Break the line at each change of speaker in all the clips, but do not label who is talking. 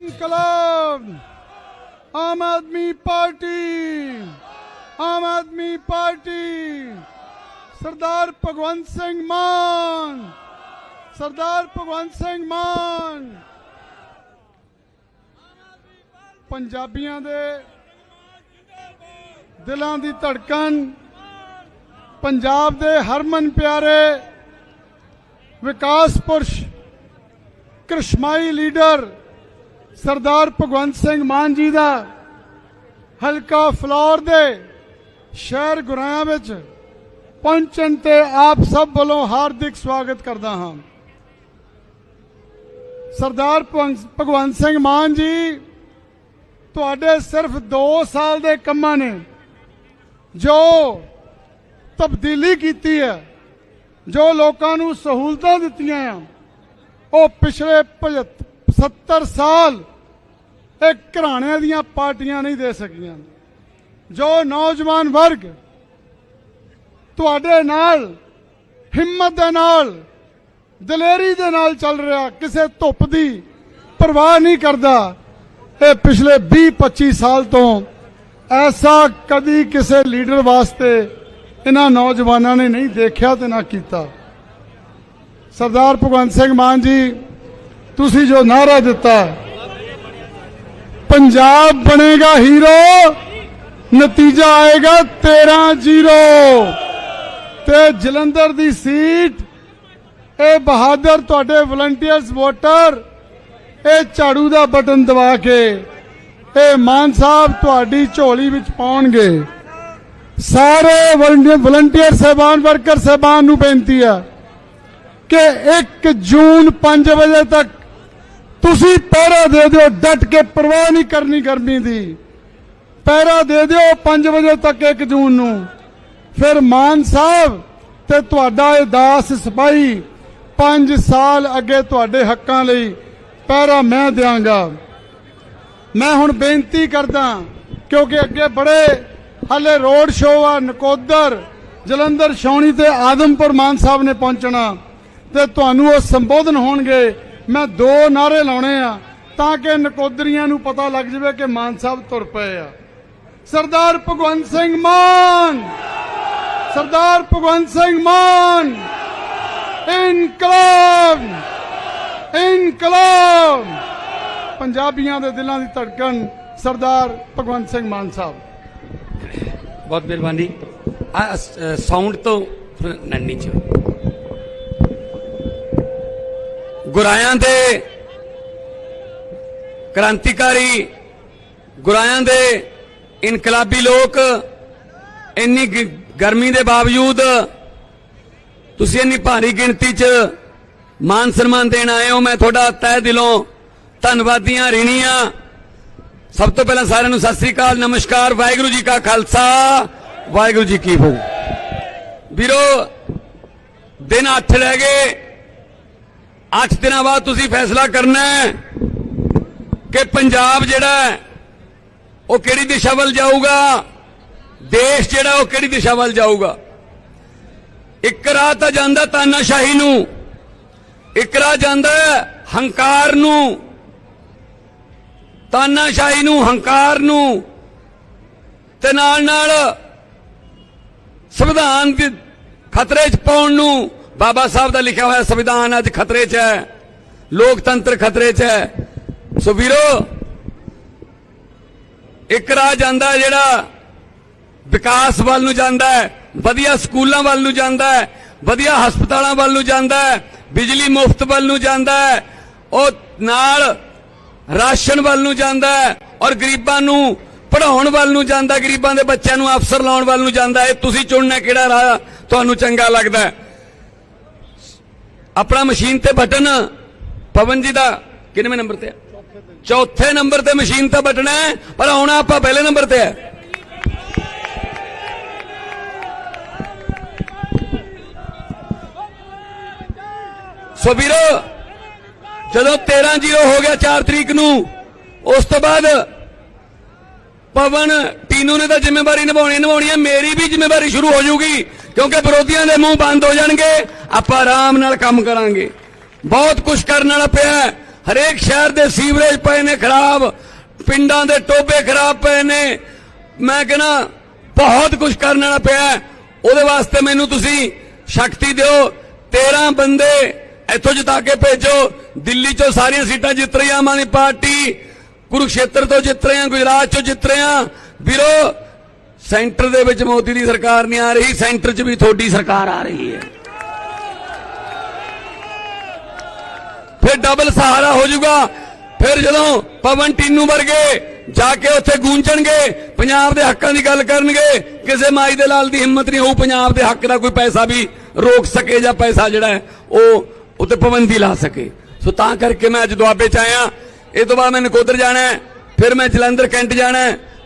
ਇਨਕਲਾਬ Aam Aadmi party Aam Aadmi party Sardar Bhagwant Singh Mann Sardar Bhagwant Singh Mann ਪੰਜਾਬੀਆਂ ਦੇ ਦਿਲਾਂ ਦੀ ਧੜਕਣ ਪੰਜਾਬ ਦੇ ਹਰਮਨ ਪਿਆਰੇ ਵਿਕਾਸ ਪੁਰਸ਼ ਕ੍ਰਿਸ਼ਮਾਈ ਲੀਡਰ ਸਰਦਾਰ ਭਗਵੰਤ ਸਿੰਘ ਮਾਨ ਜੀ ਦਾ ਹਲਕਾ ਫਲੌਰ ਦੇ ਸ਼ਹਿਰ ਗੁਰਾਇਆ ਵਿੱਚ ਪਹੁੰਚਣ ਤੇ ਆਪ ਸਭ ਵੱਲੋਂ ਹਾਰਦਿਕ ਸਵਾਗਤ ਕਰਦਾ ਹਾਂ। ਸਰਦਾਰ ਭਗਵੰਤ ਭਗਵੰਤ ਸਿੰਘ ਮਾਨ ਜੀ, ਤੁਹਾਡੇ ਸਿਰਫ 2 ਸਾਲ ਦੇ ਕੰਮਾਂ ਨੇ ਜੋ ਤਬਦੀਲੀ ਕੀਤੀ ਹੈ, ਜੋ ਲੋਕਾਂ ਨੂੰ ਸਹੂਲਤਾਂ ਦਿੱਤੀਆਂ ਆ, ਉਹ ਪਿਛਲੇ 70 ਸਾਲ ਇਹ ਘਰਾਣਿਆਂ ਦੀਆਂ ਪਾਰਟੀਆਂ ਨਹੀਂ ਦੇ ਸਕੀਆਂ। ਜੋ ਨੌਜਵਾਨ ਵਰਗ ਤੁਹਾਡੇ ਨਾਲ, ਹਿੰਮਤ ਦੇ ਨਾਲ, ਦਲੇਰੀ ਦੇ ਨਾਲ ਚੱਲ ਰਿਹਾ, ਕਿਸੇ ਧੁੱਪ ਦੀ ਪਰਵਾਹ ਨਹੀਂ ਕਰਦਾ, ਇਹ ਪਿਛਲੇ 20 25 ਸਾਲ ਤੋਂ ਐਸਾ ਕਦੀ ਕਿਸੇ ਲੀਡਰ ਵਾਸਤੇ ਇਹਨਾਂ ਨੌਜਵਾਨਾਂ ਨੇ ਨਹੀਂ ਦੇਖਿਆ ਤੇ ਨਾ ਕੀਤਾ। ਸਰਦਾਰ ਭਗਵੰਤ ਸਿੰਘ ਮਾਨ ਜੀ ਤੁਸੀਂ ਜੋ ਨਾਰਾ ਦਿੱਤਾ, ਪੰਜਾਬ ਬਣੇਗਾ ਹੀਰੋ, ਨਤੀਜਾ ਆਏਗਾ 13-0 ਤੇ ਜਲੰਧਰ ਦੀ ਸੀਟ, ਇਹ ਬਹਾਦਰ ਤੁਹਾਡੇ ਵਲੰਟੀਅਰਸ ਵੋਟਰ, ਇਹ ਝਾੜੂ ਦਾ ਬਟਨ ਦਬਾ ਕੇ, ਇਹ ਮਾਨ ਸਾਹਿਬ ਤੁਹਾਡੀ ਝੋਲੀ ਵਿੱਚ ਪਾਉਣਗੇ। ਸਾਰੇ ਵਲੰਟੀਅਰ ਸਹਿਬਾਨ, ਵਰਕਰ ਸਹਿਬਾਨ ਨੂੰ ਬੇਨਤੀ ਹੈ ਕਿ 1 ਜੂਨ 5 ਵਜੇ ਤੱਕ ਤੁਸੀਂ ਪਹਿਰਾ ਦੇ ਦਿਓ, ਡਟ ਕੇ ਪਰਵਾਹ ਨਹੀਂ ਕਰਨੀ ਗਰਮੀ ਦੀ। ਪਹਿਰਾ ਦੇ ਦਿਓ 5 ਵਜੇ ਤੱਕ 1 ਜੂਨ ਨੂੰ। ਫਿਰ ਮਾਨ ਸਾਹਿਬ ਤੇ ਤੁਹਾਡਾ ਇਹ ਦਾਸ ਸਿਪਾਹੀ 5 ਸਾਲ ਅੱਗੇ ਤੁਹਾਡੇ ਹੱਕਾਂ ਲਈ ਪਹਿਰਾ ਮੈਂ ਦਿਆਂਗਾ। ਮੈਂ ਹੁਣ ਬੇਨਤੀ ਕਰਦਾ, ਕਿਉਂਕਿ ਅੱਗੇ ਬੜੇ ਹਲੇ ਰੋਡ ਸ਼ੋਅ ਆ, ਨਕੋਦਰ, ਜਲੰਧਰ, ਛਾਉਣੀ ਤੇ ਆਦਮਪੁਰ ਮਾਨ ਸਾਹਿਬ ਨੇ ਪਹੁੰਚਣਾ ਤੇ ਤੁਹਾਨੂੰ ਉਹ ਸੰਬੋਧਨ ਹੋਣਗੇ। ਮੈਂ ਦੋ ਨਾਰੇ ਲਾਉਣੇ ਆ ਤਾਂ ਕਿ ਨਕੋਦਰੀਆਂ ਨੂੰ ਪਤਾ ਲੱਗ ਜਾਵੇ ਕਿ ਮਾਨ ਸਾਹਿਬ ਤੁਰ ਪਏ ਆ। ਸਰਦਾਰ ਭਗਵੰਤ ਸਿੰਘ ਮਾਨ! ਸਰਦਾਰ ਭਗਵੰਤ ਸਿੰਘ ਮਾਨ! ਇਨਕਲਾਬ! ਇਨਕਲਾਬ! ਪੰਜਾਬੀਆਂ ਦੇ ਦਿਲਾਂ ਦੀ ਧੜਕਣ ਸਰਦਾਰ ਭਗਵੰਤ ਸਿੰਘ ਮਾਨ ਸਾਹਿਬ।
ਬਹੁਤ ਮਿਹਰਬਾਨੀ। ਸਾਊਂਡ ਤੋਂ ਨੰਨੀ ਚ ਗੁਰਾਇਆਂ ਦੇ ਕ੍ਰਾਂਤੀਕਾਰੀ, ਗੁਰਾਇਆਂ ਦੇ ਇਨਕਲਾਬੀ ਲੋਕ, ਇੰਨੀ ਗਰਮੀ ਦੇ ਬਾਵਜੂਦ ਤੁਸੀਂ ਇੰਨੀ ਭਾਰੀ ਗਿਣਤੀ 'ਚ ਮਾਨ ਸਨਮਾਨ ਦੇਣ ਆਏ ਹੋ, ਮੈਂ ਤੁਹਾਡਾ ਤਹਿ ਦਿਲੋਂ ਧੰਨਵਾਦੀਆਂ ਰਿਣੀਆਂ ਸਭ ਤੋਂ ਪਹਿਲਾਂ ਸਾਰਿਆਂ ਨੂੰ ਸਤਿ ਸ੍ਰੀ ਅਕਾਲ, ਨਮਸਕਾਰ, ਵਾਹਿਗੁਰੂ ਜੀ ਕਾ ਖਾਲਸਾ, ਵਾਹਿਗੁਰੂ ਜੀ ਕੀ ਫਤਿਹ। ਵੀਰੋ, ਦਿਨ 8 ਰਹਿ ਗਏ। 8 ਦਿਨਾਂ ਬਾਅਦ ਤੁਸੀਂ ਫੈਸਲਾ ਕਰਨਾ ਹੈ ਕਿ ਪੰਜਾਬ ਜਿਹੜਾ ਉਹ ਕਿਹੜੀ ਦਿਸ਼ਾ ਵੱਲ ਜਾਊਗਾ? ਦੇਸ਼ ਜਿਹੜਾ, ਉਹ ਕਿਹੜੀ ਦਿਸ਼ਾ ਵੱਲ ਜਾਊਗਾ? ਇੱਕ ਰਾਹ ਤਾਂ ਜਾਂਦਾ ਤਾਨਾਸ਼ਾਹੀ ਨੂੰ, ਇੱਕ ਰਾਹ ਜਾਂਦਾ ਹੰਕਾਰ ਨੂੰ, ਤਾਨਾਸ਼ਾਹੀ ਨੂੰ, ਹੰਕਾਰ ਨੂੰ, ਤੇ ਨਾਲ ਨਾਲ ਸੰਵਿਧਾਨ ਦੇ ਖਤਰੇ 'ਚ ਪਾਉਣ ਨੂੰ ਬਾਬਾ ਸਾਹਿਬ ਦਾ ਲਿਖਿਆ ਹੋਇਆ ਸੰਵਿਧਾਨ ਅੱਜ ਖਤਰੇ 'ਚ ਹੈ। ਲੋਕਤੰਤਰ ਖਤਰੇ 'ਚ ਹੈ। ਸੋ ਵੀਰੋ, ਇੱਕ ਰਾਹ ਜਾਂਦਾ ਜਿਹੜਾ ਵਿਕਾਸ ਵੱਲ ਨੂੰ ਜਾਂਦਾ ਹੈ, ਵਧੀਆ ਸਕੂਲਾਂ ਵੱਲ ਨੂੰ ਜਾਂਦਾ ਹੈ, ਵਧੀਆ ਹਸਪਤਾਲਾਂ ਵੱਲ ਨੂੰ ਜਾਂਦਾ ਹੈ, ਬਿਜਲੀ ਮੁਫਤ ਵੱਲ ਨੂੰ ਜਾਂਦਾ ਹੈ, ਉਹ ਨਾਲ ਰਾਸ਼ਨ ਵੱਲ ਨੂੰ ਜਾਂਦਾ ਹੈ ਔਰ ਗਰੀਬਾਂ ਨੂੰ ਪੜਾਉਣ ਵੱਲ ਨੂੰ ਜਾਂਦਾ ਗਰੀਬਾਂ ਦੇ ਬੱਚਿਆਂ ਨੂੰ ਅਫਸਰ ਲਾਉਣ ਵੱਲ ਨੂੰ ਜਾਂਦਾ ਇਹ ਤੁਸੀਂ ਚੁਣਨਾ ਕਿਹੜਾ ਰਾਹ ਤੁਹਾਨੂੰ ਚੰਗਾ ਲੱਗਦਾ ਆਪਣਾ ਮਸ਼ੀਨ ਤੇ ਬਟਨ, ਪਵਨ ਜੀ ਦਾ ਕਿੰਨਵੇਂ ਨੰਬਰ ਤੇ ਹੈ ਚੌਥੇ ਨੰਬਰ ਤੇ ਮਸ਼ੀਨ ਤੇ ਬਟਨ ਹੈ, ਪਰ ਆਉਣਾ ਆਪਾਂ ਪਹਿਲੇ ਨੰਬਰ ਤੇ ਹੈ। ਸੋ ਵੀਰੋ, ਜਦੋਂ 13 ਜ਼ੀਰੋ ਹੋ ਗਿਆ 4 ਤਰੀਕ ਨੂੰ, ਉਸ ਤੋਂ ਬਾਅਦ ਪਵਨ ਟੀਨੂ ਨੇ ਤਾਂ ਜ਼ਿੰਮੇਵਾਰੀ ਨਿਭਾਉਣੀ ਨਿਭਾਉਣੀ ਹੈ, ਮੇਰੀ ਵੀ ਜ਼ਿੰਮੇਵਾਰੀ ਸ਼ੁਰੂ ਹੋ ਜਾਊਗੀ, ਕਿਉਂਕਿ ਵਿਰੋਧੀਆਂ ਦੇ ਮੂੰਹ ਬੰਦ ਹੋ ਜਾਣਗੇ, ਆਪਾਂ ਆਰਾਮ ਨਾਲ ਕੰਮ ਕਰਾਂਗੇ। ਬਹੁਤ ਕੁਝ ਕਰਨ ਵਾਲਾ ਪਿਆ ਹਰੇਕ ਸ਼ਹਿਰ ਦੇ ਸੀਵਰੇਜ ਪਏ ਨੇ ਖਰਾਬ, ਪਿੰਡਾਂ ਦੇ ਟੋਬੇ ਖਰਾਬ ਪਏ ਨੇ। ਮੈਂ ਕਹਿੰਦਾ, ਬਹੁਤ ਕੁਝ ਕਰਨ ਵਾਲਾ ਪਿਆ ਉਹਦੇ ਵਾਸਤੇ ਮੈਨੂੰ ਤੁਸੀਂ ਸ਼ਕਤੀ ਦਿਓ। 13 ਬੰਦੇ ਇੱਥੋਂ ਜਿਤਾ ਕੇ ਭੇਜੋ। ਦਿੱਲੀ ਚੋਂ ਸਾਰੀਆਂ ਸੀਟਾਂ ਜਿੱਤ ਰਹੀ ਆਮ ਆਦਮੀ ਪਾਰਟੀ। ਕੁਰੂਕਸ਼ੇਤਰ ਤੋਂ ਜਿੱਤ ਰਹੇ ਆ, ਗੁਜਰਾਤ ਚੋਂ ਜਿੱਤ ਰਹੇ ਆ। ਵੀਰੋ, ਸੈਂਟਰ ਦੇ ਵਿੱਚ ਮੋਦੀ ਦੀ ਸਰਕਾਰ ਨਹੀਂ ਆ ਰਹੀ, ਸੈਂਟਰ 'ਚ ਵੀ ਤੁਹਾਡੀ ਸਰਕਾਰ ਆ ਰਹੀ ਹੈ। ਫਿਰ ਡਬਲ ਸਹਾਰਾ ਹੋ ਜਾਊਗਾ। ਫਿਰ ਜਦੋਂ ਪਵਨ ਟੀਨੂ ਵਰਗੇ ਜਾ ਕੇ ਉੱਥੇ ਗੂੰਜਣਗੇ, ਪੰਜਾਬ ਦੇ ਹੱਕਾਂ ਦੀ ਗੱਲ ਕਰਨਗੇ, ਕਿਸੇ ਮਾਈ ਦੇ ਲਾਲ ਦੀ ਹਿੰਮਤ ਨਹੀਂ ਹੋਊ, ਪੰਜਾਬ ਦੇ ਹੱਕ ਦਾ ਕੋਈ ਪੈਸਾ ਵੀ ਰੋਕ ਸਕੇ ਜਾਂ ਪੈਸਾ ਜਿਹੜਾ ਉਹ ਉੱਤੇ ਪਾਬੰਦੀ ਲਾ ਸਕੇ। ਸੋ ਤਾਂ ਕਰਕੇ ਮੈਂ ਅੱਜ ਦੁਆਬੇ ਚ ਆਇਆ। ਇਹ ਤੋਂ ਬਾਅਦ ਮੈਂ ਨਕੋਦਰ ਜਾਣਾ ਫਿਰ ਮੈਂ ਜਲੰਧਰ, ਕੈਂਟ ਜਾਣਾ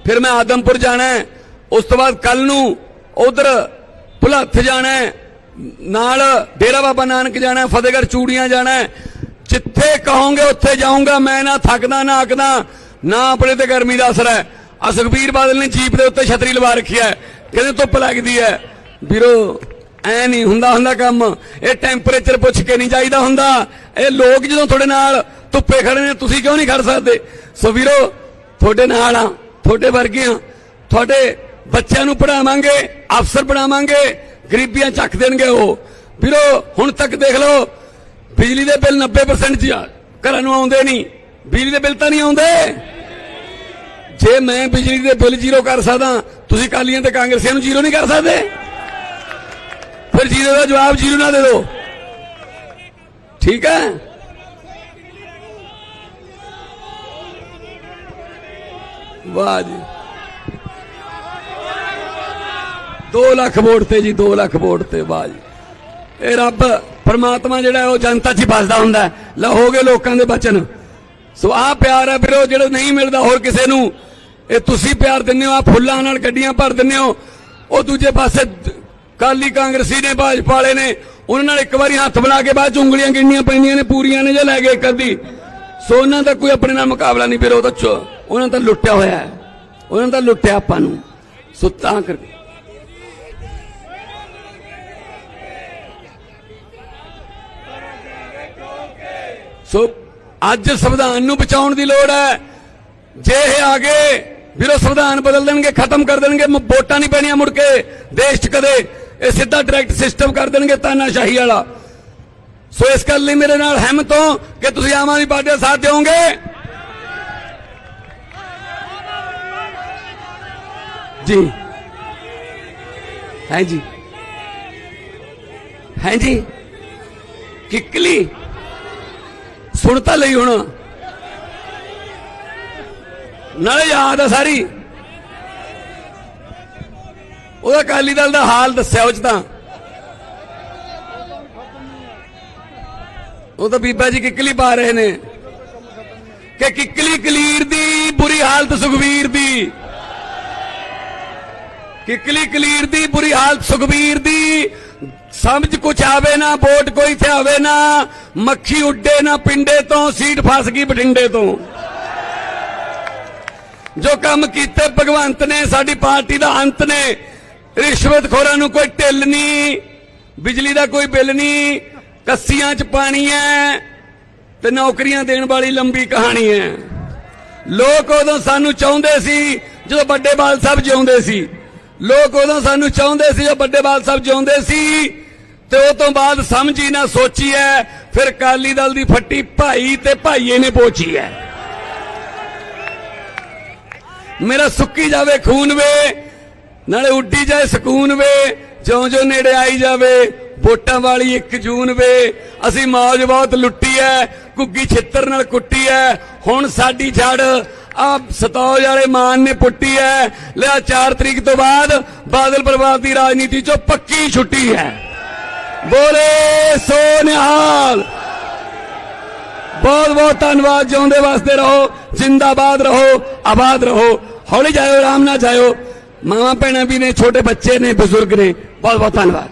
ਫਿਰ ਮੈਂ ਆਦਮਪੁਰ ਜਾਣਾ ਹੈ। ਉਸ ਤੋਂ ਬਾਅਦ ਕੱਲ ਨੂੰ ਉਧਰ ਭੁਲੱਥ ਜਾਣਾ ਹੈ। ਨਾਲ ਡੇਰਾ ਬਾਬਾ ਨਾਨਕ ਜਾਣਾ ਫਤਿਹਗੜ੍ਹ ਚੂੜੀਆਂ ਜਾਣਾ ਜਿੱਥੇ ਕਹੋਗੇ ਉੱਥੇ ਜਾਊਂਗਾ, ਮੈਂ ਨਾ ਥੱਕਦਾ, ਨਾ ਆਕਦਾ ਨਾ ਆਪਣੇ ਤੇ ਗਰਮੀ ਦਾ ਅਸਰ ਹੈ। ਆ ਸੁਖਬੀਰ ਬਾਦਲ ਨੇ ਜੀਪ ਦੇ ਉੱਤੇ ਛਤਰੀ ਲਵਾ ਰੱਖੀ ਹੈ। ਕਹਿੰਦੇ ਧੁੱਪ ਲੱਗਦੀ ਹੈ? ਵੀਰੋ, ਐ ਨਹੀਂ ਹੁੰਦਾ ਹੁੰਦਾ ਕੰਮ। ਇਹ ਟੈਂਪਰੇਚਰ ਪੁੱਛ ਕੇ ਨਹੀਂ ਜਾਈਦਾ ਹੁੰਦਾ। ਇਹ ਲੋਕ ਜਦੋਂ ਤੁਹਾਡੇ ਨਾਲ ਧੁੱਪੇ ਖੜੇ ਨੇ, ਤੁਸੀਂ ਕਿਉਂ ਨਹੀਂ ਖੜ ਸਕਦੇ? ਸੋ ਵੀਰੋ, ਤੁਹਾਡੇ ਨਾਲ ਆ ਤੁਹਾਡੇ ਵਰਗੇ ਆ ਤੁਹਾਡੇ ਬੱਚਿਆਂ ਨੂੰ ਪੜਾਵਾਂਗੇ ਅਫਸਰ ਬਣਾਵਾਂਗੇ, ਗਰੀਬੀਆਂ ਚੱਕ ਦੇਣਗੇ ਉਹ। ਵੀਰੋ, ਹੁਣ ਤੱਕ ਦੇਖ ਲਓ, ਬਿਜਲੀ ਦੇ ਬਿੱਲ 90% ਚ ਘਰਾਂ ਨੂੰ ਆਉਂਦੇ ਨਹੀਂ। ਬਿਜਲੀ ਦੇ ਬਿੱਲ ਤਾਂ ਨਹੀਂ ਆਉਂਦੇ? ਜੇ ਮੈਂ ਬਿਜਲੀ ਦੇ ਬਿੱਲ ਜ਼ੀਰੋ ਕਰ ਸਕਦਾ, ਤੁਸੀਂ ਕਾਲੀਆਂ ਤੇ ਕਾਂਗਰਸੀਆਂ ਨੂੰ ਜ਼ੀਰੋ ਨਹੀਂ ਕਰ ਸਕਦੇ? ਫਿਰ ਜ਼ੀਰੋ ਦਾ ਜਵਾਬ ਜ਼ੀਰੋ ਨਾ ਦੇ ਦਿਓ। ਠੀਕ ਹੈ? ਵਾਹ ਜੀ। 2 ਲੱਖ ਵੋਟ ਤੇ ਜੀ 2 ਲੱਖ ਵੋਟ ਤੇ, ਵਾਹ ਜੀ। ਇਹ ਰੱਬ ਪਰਮਾਤਮਾ ਜਿਹੜਾ ਉਹ ਜਨਤਾ 'ਚ ਹੀ ਵੱਸਦਾ ਹੁੰਦਾ ਹੈ। ਲਹੋਗੇ ਲੋਕਾਂ ਦੇ ਬਚਨ। ਸੋ ਆਹ ਪਿਆਰ ਹੈ ਵੀਰੋ, ਜਿਹੜਾ ਨਹੀਂ ਮਿਲਦਾ ਹੋਰ ਕਿਸੇ ਨੂੰ, ਇਹ ਤੁਸੀਂ ਪਿਆਰ ਦਿੰਦੇ ਹੋ ਆ ਫੁੱਲਾਂ ਨਾਲ ਗੱਡੀਆਂ ਭਰ ਦਿੰਦੇ ਹੋ। ਉਹ ਦੂਜੇ ਪਾਸੇ ਕਾਲੀ ਕਾਂਗਰਸੀ ਨੇ, ਭਾਜਪਾ ਵਾਲੇ ਨੇ, ਉਹਨਾਂ ਨਾਲ ਇੱਕ ਵਾਰੀ ਹੱਥ ਬਣਾ ਕੇ ਬਾਅਦ ਚ ਉਂਗਲੀਆਂ ਗਿਣਨੀਆਂ ਪੈਂਦੀਆਂ ਨੇ, ਪੂਰੀਆਂ ਨੇ, ਜੇ ਲੈ ਗਏ ਅੱਧੀ। ਸੋ ਉਹਨਾਂ ਦਾ ਕੋਈ ਆਪਣੇ ਨਾਲ ਮੁਕਾਬਲਾ ਨਹੀਂ ਵੀਰੋ ਤਾਂ ਚੋ ਉਹਨਾਂ ਦਾ ਲੁੱਟਿਆ ਹੋਇਆ ਹੈ। ਉਹਨਾਂ ਦਾ ਲੁੱਟਿਆ ਆਪਾਂ ਨੂੰ। ਸੋ ਤਾਂ ਕਰਕੇ ਸੋ ਅੱਜ ਸੰਵਿਧਾਨ ਨੂੰ ਬਚਾਉਣ ਦੀ ਲੋੜ ਹੈ। ਜੇ ਇਹ ਆ ਗਏ ਵੀਰੋ ਸੰਵਿਧਾਨ ਬਦਲ ਦੇਣਗੇ, ਖਤਮ ਕਰ ਦੇਣਗੇ। ਵੋਟਾਂ ਨਹੀਂ ਪੈਣੀਆਂ ਮੁੜ ਕੇ ਦੇਸ਼ 'ਚ ਕਦੇ। ਇਹ ਸਿੱਧਾ ਡਾਇਰੈਕਟ ਸਿਸਟਮ ਕਰ ਦੇਣਗੇ, ਤਾਨਾਸ਼ਾਹੀ ਵਾਲਾ। ਸੋ ਇਸ ਗੱਲ ਲਈ ਮੇਰੇ ਨਾਲਹਿੰਮਤ ਹੋ ਕਿ ਤੁਸੀਂ ਆਮ ਆਦਮੀ ਪਾਰਟੀ ਦਾ ਸਾਥ ਦਿਓਗੇ। ਜੀ। ਹੈ ਜੀ। ਹੈ ਜੀ। ਕਿੱਕਲੀ। ਸੁਣ ਤਾਂ ਲਈ ਹੁਣ। ਨਾਲੇ ਯਾਦ ਆ ਸਾਰੀ। ਉਹਦਾ ਅਕਾਲੀ ਦਲ ਦਾ ਹਾਲ ਦੱਸਿਆ ਉਹ ਚ ਤਾਂ। ਉਹ ਤਾਂ ਬੀਬਾ ਜੀ ਕਿੱਕਲੀ ਪਾ ਰਹੇ ਨੇ। ਕਿ ਕਿੱਕਲੀ ਕਲੀਰ ਦੀ, ਬੁਰੀ ਹਾਲਤ ਸੁਖਵੀਰ ਦੀ। ਕਿਕਲੀ ਕਲੀਰ ਦੀ ਬੁਰੀ ਹਾਲਤ ਸੁਖਬੀਰ ਦੀ। ਸਮਝ ਕੁਛ ਆਵੇ ਨਾ, ਵੋਟ ਕੋਈ ਤੇ ਆਵੇ ਨਾ, ਮੱਖੀ ਉੱਡੇ ਨਾ, ਪਿੰਡੇ ਤੋਂ, ਸੀਟ ਫਸ ਗਈ ਬਠਿੰਡੇ ਤੋਂ। ਜੋ ਕੰਮ ਕੀਤੇ ਭਗਵੰਤ ਨੇ, ਸਾਡੀ ਪਾਰਟੀ ਦਾ ਅੰਤ ਨੇ। ਰਿਸ਼ਵਤ ਖੋਰਾਂ ਨੂੰ ਕੋਈ ਢਿੱਲ ਨਹੀਂ, ਬਿਜਲੀ ਦਾ ਕੋਈ ਬਿੱਲ ਨਹੀਂ, ਕੱਸੀਆਂ 'ਚ ਪਾਣੀ ਹੈ ਤੇ ਨੌਕਰੀਆਂ ਦੇਣ ਵਾਲੀ ਲੰਬੀ ਕਹਾਣੀ ਹੈ ਲੋਕ ਉਦੋਂ ਸਾਨੂੰ ਚਾਹੁੰਦੇ ਸੀ, ਜਦੋਂ ਵੱਡੇ ਬਾਲ ਸਾਹਿਬ ਜਿਉਂਦੇ ਸੀ। ਲੋਕ ਉਦੋਂ ਸਾਨੂੰ ਚਾਹੁੰਦੇ ਸੀ ਜਦੋਂ ਵੱਡੇ ਬਾਲ ਸਾਹਿਬ ਜਿਉਂਦੇ ਸੀ। ਤੇ ਉਹ ਤੋਂ ਬਾਅਦ ਸਮਝੀ ਨਾ ਸੋਚੀ ਹੈ ਫਿਰ ਕਾਲੀ ਦਲ ਦੀ ਫੱਟੀ ਭਾਈ ਤੇ ਭਾਈਏ ਨੇ ਪੋਚੀ ਹੈ ਮੇਰਾ ਸੁੱਕੀ ਜਾਵੇ ਖੂਨ ਵੇ, ਨਾਲੇ ਉੱਡੀ ਜਾਏ ਸਕੂਨ ਵੇ, ਜਿਉਂ ਜਿਉਂ ਨੇੜੇ ਆਈ ਜਾਵੇ, ਵੋਟਾਂ ਵਾਲੀ 1 ਜੂਨ ਵੇ। ਅਸੀਂ ਮੌਜ ਬਹੁਤ ਲੁੱਟੀ ਐ ਕੁੱਗੀ ਛਿੱਤਰ ਨਾਲ ਕੁੱਟੀ ਐ। ਹੁਣ ਸਾਡੀ ਜੜ ਆ ਸਤੌਜ ਵਾਲੇ ਮਾਨ ਨੇ ਪੁੱਟੀ ਹੈ। ਲਿਆ 4 ਤਰੀਕ ਤੋਂ ਬਾਅਦ ਬਾਦਲ ਪਰਿਵਾਰ ਦੀ ਰਾਜਨੀਤੀ ਚੋਂ ਪੱਕੀ ਛੁੱਟੀ ਹੈ। ਬੋਲੇ ਸੋ ਨਿਹਾਲ ਬਹੁਤ ਬਹੁਤ ਧੰਨਵਾਦ, ਜਿਉਂਦੇ ਵਾਸਤੇ ਰਹੋ, ਜਿੰਦਾਬਾਦ ਰਹੋ, ਆਬਾਦ ਰਹੋ, ਹੌਲੀ ਜਾਇਓ, ਆਰਾਮ ਨਾਲ ਜਾਇਓ। ਮਾਵਾਂ ਭੈਣਾਂ ਵੀ ਨੇ, ਛੋਟੇ ਬੱਚੇ ਨੇ, ਬਜ਼ੁਰਗ ਨੇ, ਬਹੁਤ ਬਹੁਤ ਧੰਨਵਾਦ।